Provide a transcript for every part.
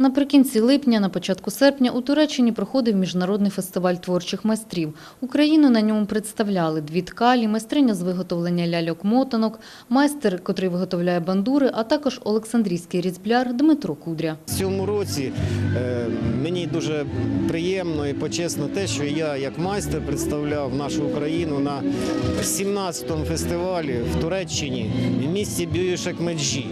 Наприкінці липня, на початку серпня у Туреччині проходив міжнародний фестиваль творчих майстрів. Україну на ньому представляли дві ткалі, майстриня з виготовлення ляльок-мотанок, майстер, котрий виготовляє бандури, а також олександрійський різбляр Дмитро Кудря. В цьому році е, мені дуже приємно і почесно те, що я як майстер представляв нашу Україну на 17-му фестивалі в Туреччині в місті Бююшек-Меджі.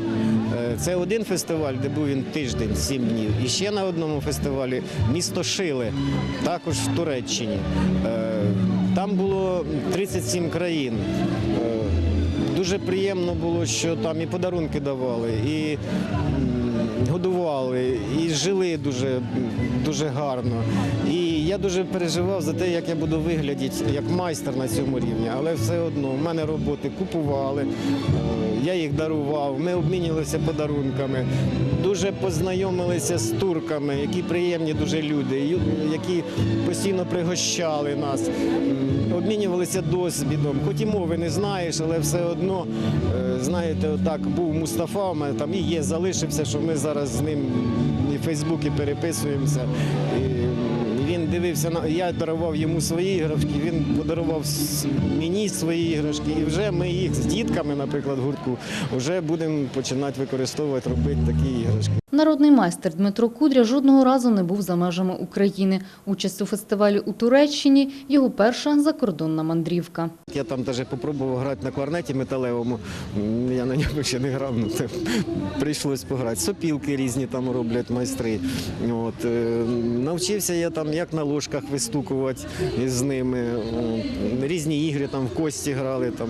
Е, Це один фестиваль, де був він тиждень, сім днів. І ще на одному фестивалі місто Шили, також в Туреччині. Е, Там було 37 країн. Е, Дуже приємно було, що там і подарунки давали, і годували, і жили дуже, дуже гарно. І я дуже переживав за те, як я буду виглядати як майстер на цьому рівні. Але все одно в мене роботи купували, е, я їх дарував, ми обмінювалися подарунками. Дуже познайомилися з турками, які приємні дуже люди, які постійно пригощали нас, обмінювалися досвідом. Хоч і мови не знаєш, але все одно, е, знаєте, отак був Мустафа, там і є, залишився, що ми зараз з ним і в Фейсбуці переписуємося. Він дивився на я дарував йому свої іграшки, він подарував мені свої іграшки. І вже ми їх з дітками, наприклад, гуртку, вже будемо починати використовувати, робити такі іграшки. Народний майстер Дмитро Кудря жодного разу не був за межами України. Участь у фестивалі у Туреччині – його перша закордонна мандрівка. Я там навіть спробував грати на кларнеті металевому. Я на ньому ще не грав, ну це прийшлось пограти. Сопілки різні там роблять майстри. От, е, навчився я там як на ложках вистукувати з ними. Різні ігри там в кості грали. Там.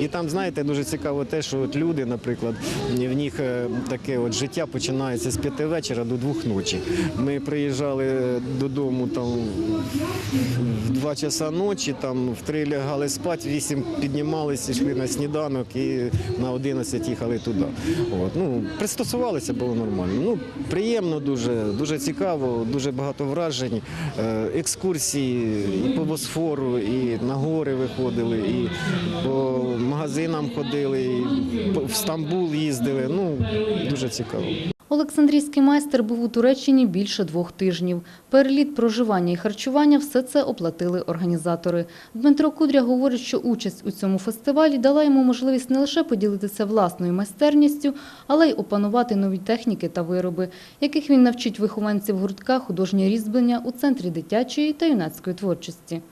І там, знаєте, дуже цікаво те, що от люди, наприклад, в них е, таке от життя починається з п'яти вечора до двох ночі. Ми приїжджали додому там в 2 часа ночі, там в 3 лягали спати, в 8 піднімалися, йшли на сніданок і на 11 їхали туди. От, ну, пристосувалися, було нормально. Ну, приємно дуже, дуже цікаво, дуже багато вражень, е, екскурсії і по Босфору, і на гори виходили, і по магазинам ходили, і в Стамбул їздили. Ну, дуже цікаво. Олександрійський майстер був у Туреччині більше двох тижнів. Переліт, проживання і харчування – все це оплатили організатори. Дмитро Кудря говорить, що участь у цьому фестивалі дала йому можливість не лише поділитися власною майстерністю, але й опанувати нові техніки та вироби, яких він навчить вихованців гуртка художнє різьблення у Центрі дитячої та юнацької творчості.